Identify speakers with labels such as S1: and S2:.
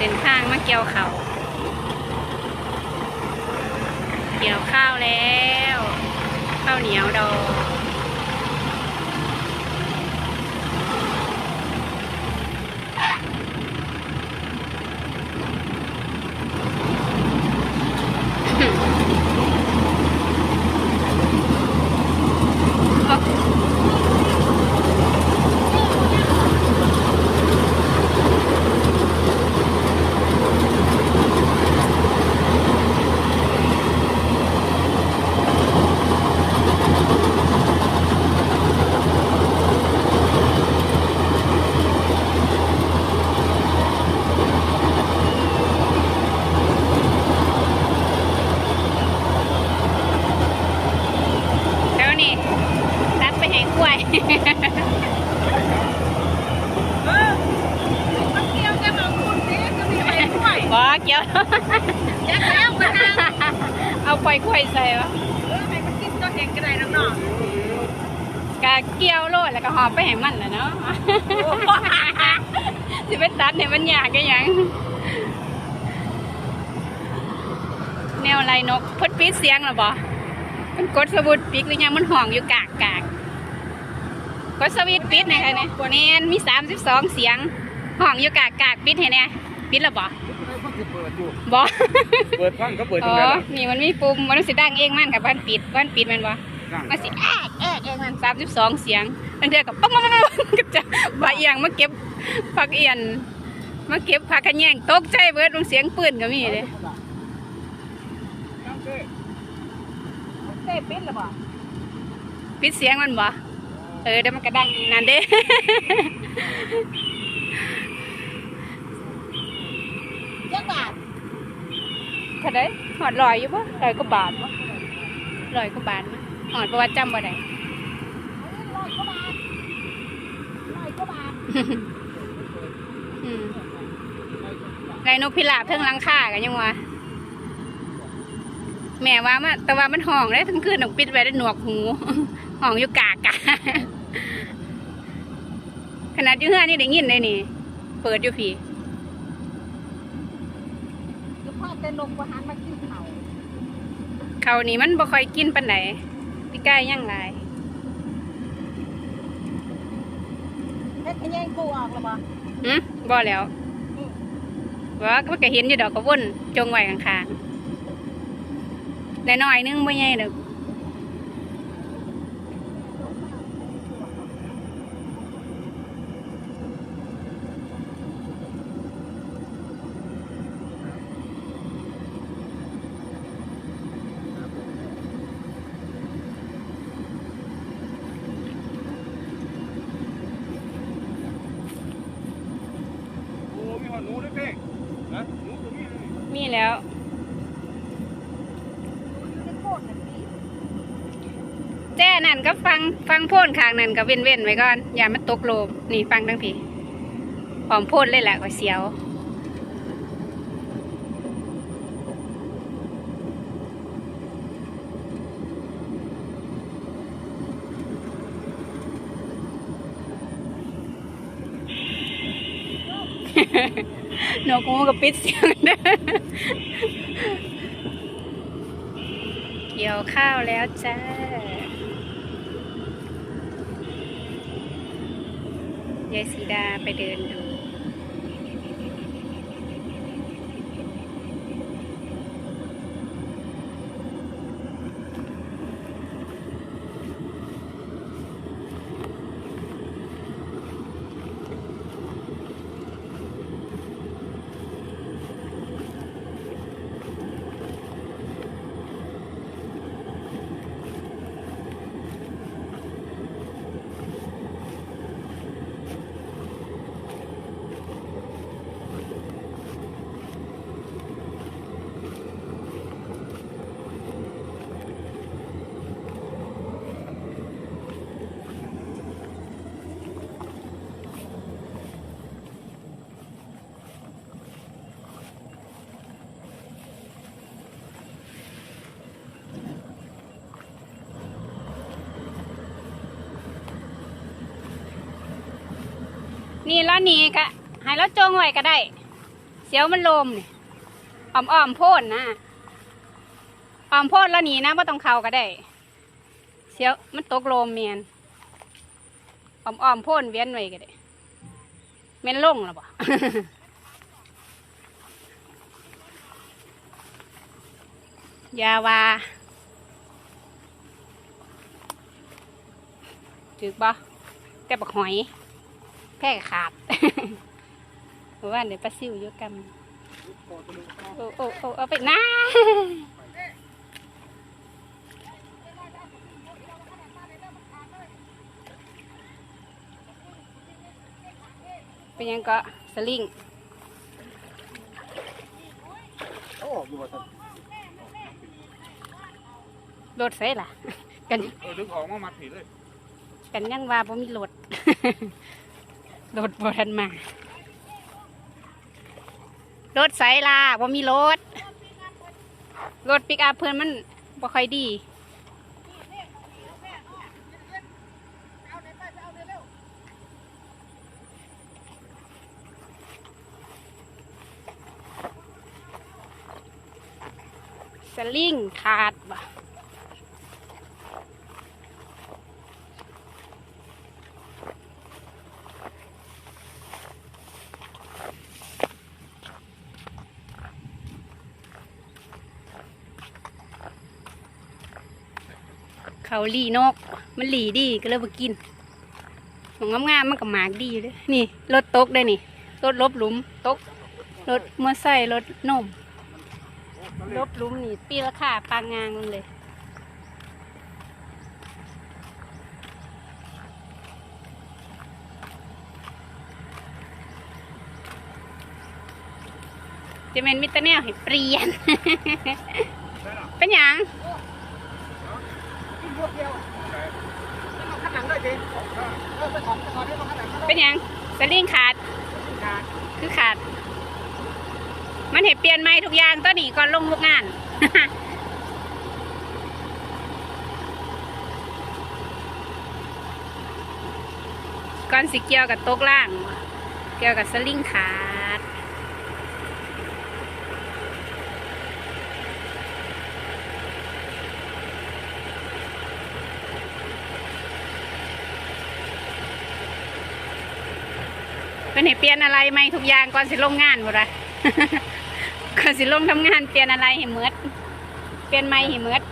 S1: เส้นทางมาเกี่ยวเขาวเกี่ยวข้าวแล้ว ข้าวเหนียวดองแล้วนี่ตัดไปให้กล้วย
S2: เออมันเกี่ยวจะมาคุณนี่จะมีอะไรด้ วย
S1: บ่เกี่ยว
S2: ยักแล้วกันนะ
S1: เอาปล่อยกล้วยใส่วะ
S2: เออให้มันกินตัวเองก็ได้น้องน้อง
S1: กะเกี่ยวโลดแล้วก็หอบไปให้มันแหละเนาะสิเป็นตัดเนี่ยมันยากกันยังแนวไรนกเพิ่นปิดเสียงหรอบ่มันกดสวิตช์ปิดหรือยังมันห่องอยู่กากกากกดสวิตช์ปิดไหนคะเนี่ยแมนมีสามสิบสองเสียงห่องอยู่กากกากปิดให้เนี่ยปิดแล้วบ่
S3: มั นคือเปิดอยู่
S1: บ่
S3: เปิดฟังก็เปิดตร
S1: อ๋
S3: ง
S1: อ
S3: นั้นล่ะ
S1: นี่มันมีปุ่มมันสิดังเองมันกับบ้านปิดบ้านปิดแมันบ่
S3: นั่ง
S1: มาสิแอกแอกเองมันสามสิบสองเสียงตั้งเดือกับปั๊มปั๊มปั๊มปั๊มก็จะบาเอียงมาเก็บผักเอียนมาเก็บผักขะแยงตกใจเบิดลงเสียงปืนก็มีเลย
S2: เต้เป็นหรือเปล่า
S1: ปิดเสียงมันบ่เออเดี๋ยวมันก็ดังนั่นเด้
S2: ยักบาท
S1: เท่าไดหอดลอยอยู่บ่ลอยก็บาทบ่ลอยก็บาทมั้ยหอดประวัติจำบ่ได้
S2: ร้อยกว่าบาทร้อยกว่าบาท
S1: อืมไงนกพิราบเทิงหลังคากันยังวะแม่ว่ามาแต่ว่ามันห้องได้ทั้งคืนหนกปิดไว้ได้หนวกหูห้องอยู่กากกาขนาดอยู่เฮือนี่ได้ยินเลยนี่ เปิดอยู่พี่
S2: คือ พ่อแต่นลงกว่าหันมากินเขา
S1: เขานี่มันบ่ค่อยกินปันไหนพี่ใกล้ย่างหลาย
S2: เฮ็ดขยังกูออกหรือเปล่า
S1: หืมบ่แล้วว่าก็แค่เห็นอยู่ดอกก็วนจงไว้ข้างๆแต่น้อยๆนึงบ่ใหญ่ดอก
S3: โอ้มีหอดหนูด้วยเพ่งนะหนูตัวนี้เลย
S1: มีแล้ว
S2: เป็นโคตรแบบนี้
S1: แจ้นั่นก็ฟังฟังโพ่นข้างนั่นก็เว้นเว้นไว้ก่อน อย่ามันตกโลมนี่ฟังทั้งทีพร้อมโพ่นเลยแหละก็เสียวหนูกูก็ปิดเสียงเด้อเกี่ยวข้าวแล้วจ้า ยายสีดาไปเดินดู นี่แล้วนี่ก็ให้เราจงไว้ก็ได้ เสียวมันลมนี่อ้อมอ้อมโพ่นนะอ้อมโพ่นแล้วหนีนะไม่ต้องเข้าก็ได้ เสียวมันตกลมเมียนอ้อมอ้อมโพ่นเวียนไว้ก็ได้เม่นลงหรอบ่ยาวาถึกบ่แต่บักหอย แพร่ขาดเพราะว่าเดี๋ยวปลาซิวเยอะกันโอ้โอ้โอ้เอาไปนะเป็นยังก็สลิง
S3: โอ้อยู่ว่าสัน
S1: รถไฟล่ะ กัน
S3: เออดึงออกมามัดผีเลย
S1: กันยังว่าบ่มีรถ รถบทันมา รถไสล่ะบ่มีรถ รถปิกอัพเพิ่อนมันบ่ค่อยดี สลิงขาดบ่ เขาหลีนก มันหลีดีก็เลยมากินของงามๆมันก็หมากดีเลยนี่รถตกได้นี่รถลบหลุมตกรถมอไซค์รถนมลบหลุมนี่ปีละค่าปางงางมันเลยจะเป็นมิตรแนวให้เปลี่ยนเป็นหยัง
S3: ข้างหลังด้วยจริงเออไปถอนไปถอนได้ตรงข้างหลัง
S1: เป็นหยังสลิงขาด คือขาด มันเห็นเปลี่ยนไม่ทุกอย่างตัวนี้ก่อนลงลูกงานก่อนสิเกี่ยวกับโต๊ะล่าง เกี่ยวกับสลิงขาด เป็นให้เปลี่ยนอะไรไหมทุกอย่างก่อนสิลงงานหมดเลยก่อนสิลงทำงานเปลี่ยนอะไรให้เหมือดเปลี่ยนไม่ให้เหมือด